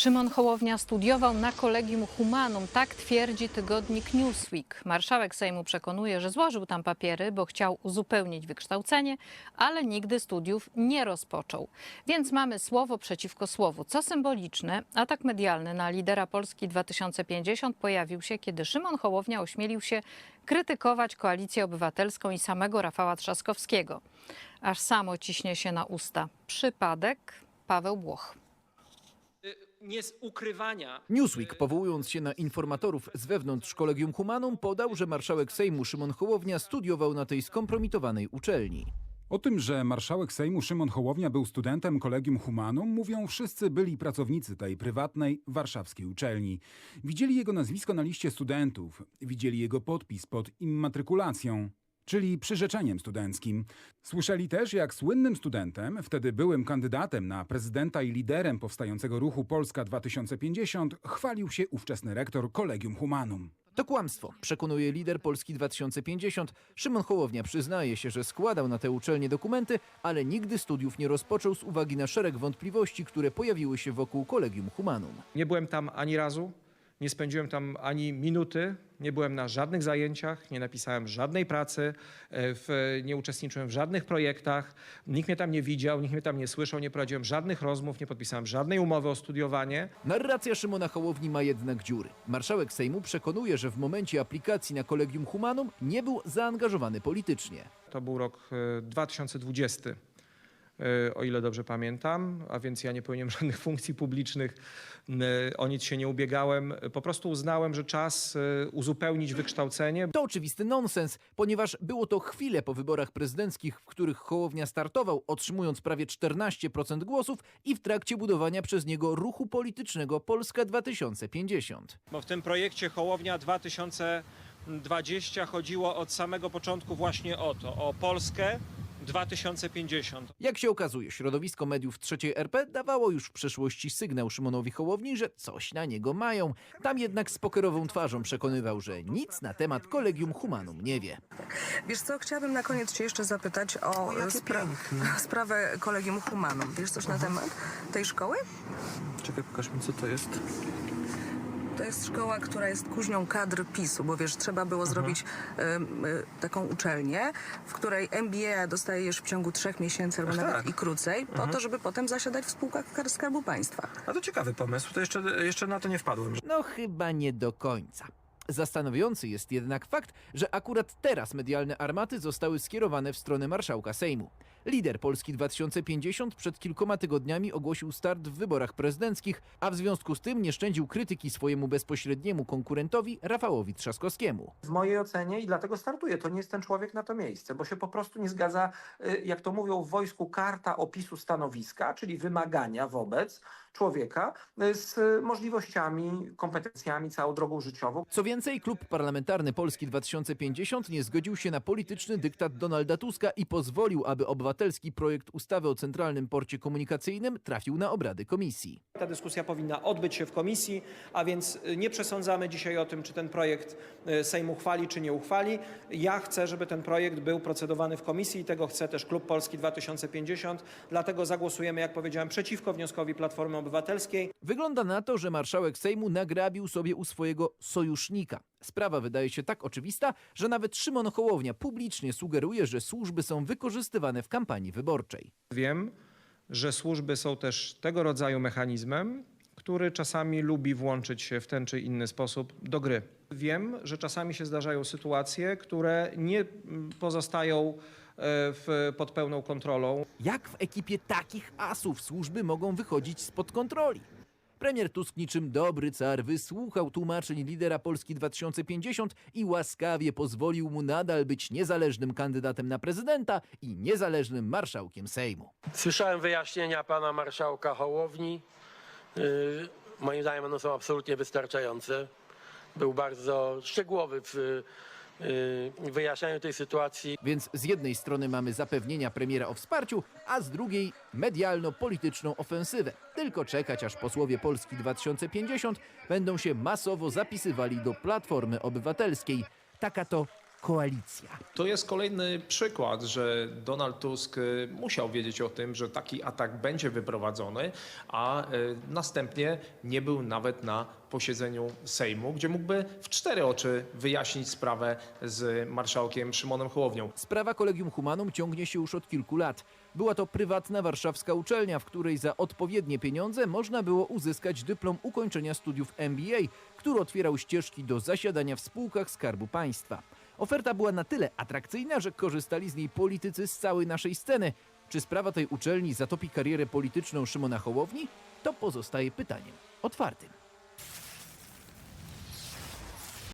Szymon Hołownia studiował na Kolegium Humanum, tak twierdzi tygodnik Newsweek. Marszałek Sejmu przekonuje, że złożył tam papiery, bo chciał uzupełnić wykształcenie, ale nigdy studiów nie rozpoczął. Więc mamy słowo przeciwko słowu. Co symboliczne, atak medialny na lidera Polski 2050 pojawił się, kiedy Szymon Hołownia ośmielił się krytykować Koalicję Obywatelską i samego Rafała Trzaskowskiego. Aż samo ciśnie się na usta. Przypadek Paweł Błoch. Nie z ukrywania. Newsweek, powołując się na informatorów z wewnątrz Kolegium Humanum, podał, że marszałek Sejmu Szymon Hołownia studiował na tej skompromitowanej uczelni. O tym, że marszałek Sejmu Szymon Hołownia był studentem Kolegium Humanum, mówią wszyscy byli pracownicy tej prywatnej warszawskiej uczelni. Widzieli jego nazwisko na liście studentów, widzieli jego podpis pod immatrykulacją, czyli przyrzeczeniem studenckim. Słyszeli też, jak słynnym studentem, wtedy byłym kandydatem na prezydenta i liderem powstającego ruchu Polska 2050, chwalił się ówczesny rektor Kolegium Humanum. To kłamstwo, przekonuje lider Polski 2050. Szymon Hołownia przyznaje się, że składał na tę uczelnię dokumenty, ale nigdy studiów nie rozpoczął z uwagi na szereg wątpliwości, które pojawiły się wokół Kolegium Humanum. Nie byłem tam ani razu, nie spędziłem tam ani minuty, nie byłem na żadnych zajęciach, nie napisałem żadnej pracy, e, w, nie uczestniczyłem w żadnych projektach, nikt mnie tam nie widział, nikt mnie tam nie słyszał, nie prowadziłem żadnych rozmów, nie podpisałem żadnej umowy o studiowanie. Narracja Szymona Hołowni ma jednak dziury. Marszałek Sejmu przekonuje, że w momencie aplikacji na Kolegium Humanum nie był zaangażowany politycznie. To był rok e, 2020, e, o ile dobrze pamiętam, a więc ja nie pełniłem żadnych funkcji publicznych, e, o nic się nie ubiegałem. Po prostu uznałem, że czas e, uzupełnić wykształcenie. To oczywisty nonsens, ponieważ było to chwilę po wyborach prezydenckich, w których Hołownia startował, otrzymując prawie 14% głosów i w trakcie budowania przez niego ruchu politycznego Polska 2050. Bo w tym projekcie Hołownia 2020 chodziło od samego początku właśnie o to, o Polskę 2050. Jak się okazuje, środowisko mediów trzeciej RP dawało już w przeszłości sygnał Szymonowi Hołowni, że coś na niego mają. Tam jednak z pokerową twarzą przekonywał, że nic na temat Kolegium Humanum nie wie. Wiesz co, chciałabym na koniec cię jeszcze zapytać o, e, spra- sprawę Kolegium Humanum. Wiesz coś na temat tej szkoły? Czekaj, pokaż mi co to jest. To jest szkoła, która jest kuźnią kadr PiSu, bo wiesz, trzeba było zrobić em, y, taką uczelnię, w której MBA dostajesz w ciągu trzech miesięcy albo Ach, nawet tak. i krócej, po to, żeby potem zasiadać w spółkach Skar- Skarbu Państwa. A to ciekawy pomysł, to jeszcze, jeszcze na to nie wpadłem. No chyba nie do końca. Zastanawiający jest jednak fakt, że akurat teraz medialne armaty zostały skierowane w stronę marszałka Sejmu. Lider Polski 2050 przed kilkoma tygodniami ogłosił start w wyborach prezydenckich, a w związku z tym nie szczędził krytyki swojemu bezpośredniemu konkurentowi Rafałowi Trzaskowskiemu. W mojej ocenie i dlatego startuję, to nie jest ten człowiek na to miejsce, bo się po prostu nie zgadza, y, jak to mówią w wojsku, karta opisu stanowiska, czyli wymagania wobec człowieka y, z możliwościami, kompetencjami, całą drogą życiową. Co więcej, klub parlamentarny Polski 2050 nie zgodził się na polityczny dyktat Donalda Tuska i pozwolił, aby obywatelski projekt ustawy o Centralnym Porcie Komunikacyjnym trafił na obrady komisji. Ta dyskusja powinna odbyć się w komisji, a więc y, nie przesądzamy dzisiaj o tym, czy ten projekt y, Sejm uchwali, czy nie uchwali. Ja chcę, żeby ten projekt był procedowany w komisji i tego chce też Klub Polski 2050. Dlatego zagłosujemy, jak powiedziałem, przeciwko wnioskowi Platformy Obywatelskiej. Wygląda na to, że marszałek Sejmu nagrabił sobie u swojego sojusznika. Sprawa wydaje się tak oczywista, że nawet Szymon Hołownia publicznie sugeruje, że służby są wykorzystywane w kampanii wyborczej. Wiem, że służby są też tego rodzaju mechanizmem, który czasami lubi włączyć się w ten czy inny sposób do gry. Wiem, że czasami się zdarzają sytuacje, które nie pozostają e, w, pod pełną kontrolą. Jak w ekipie takich asów służby mogą wychodzić spod kontroli? Premier Tusk niczym dobry car wysłuchał tłumaczeń lidera Polski 2050 i łaskawie pozwolił mu nadal być niezależnym kandydatem na prezydenta i niezależnym marszałkiem Sejmu. Słyszałem wyjaśnienia pana marszałka Hołowni. Yy, Moim zdaniem one są absolutnie wystarczające. Był bardzo szczegółowy w wyjaśnianiu tej sytuacji. Więc z jednej strony mamy zapewnienia premiera o wsparciu, a z drugiej medialno-polityczną ofensywę. Tylko czekać, aż posłowie Polski 2050 będą się masowo zapisywali do Platformy Obywatelskiej. Taka to koalicja. To jest kolejny przykład, że Donald Tusk musiał wiedzieć o tym, że taki atak będzie wyprowadzony, a y, następnie nie był nawet na posiedzeniu Sejmu, gdzie mógłby w cztery oczy wyjaśnić sprawę z marszałkiem Szymonem Hołownią. Sprawa Kolegium Humanum ciągnie się już od kilku lat. Była to prywatna warszawska uczelnia, w której za odpowiednie pieniądze można było uzyskać dyplom ukończenia studiów MBA, który otwierał ścieżki do zasiadania w spółkach Skarbu Państwa. Oferta była na tyle atrakcyjna, że korzystali z niej politycy z całej naszej sceny. Czy sprawa tej uczelni zatopi karierę polityczną Szymona Hołowni? To pozostaje pytaniem otwartym.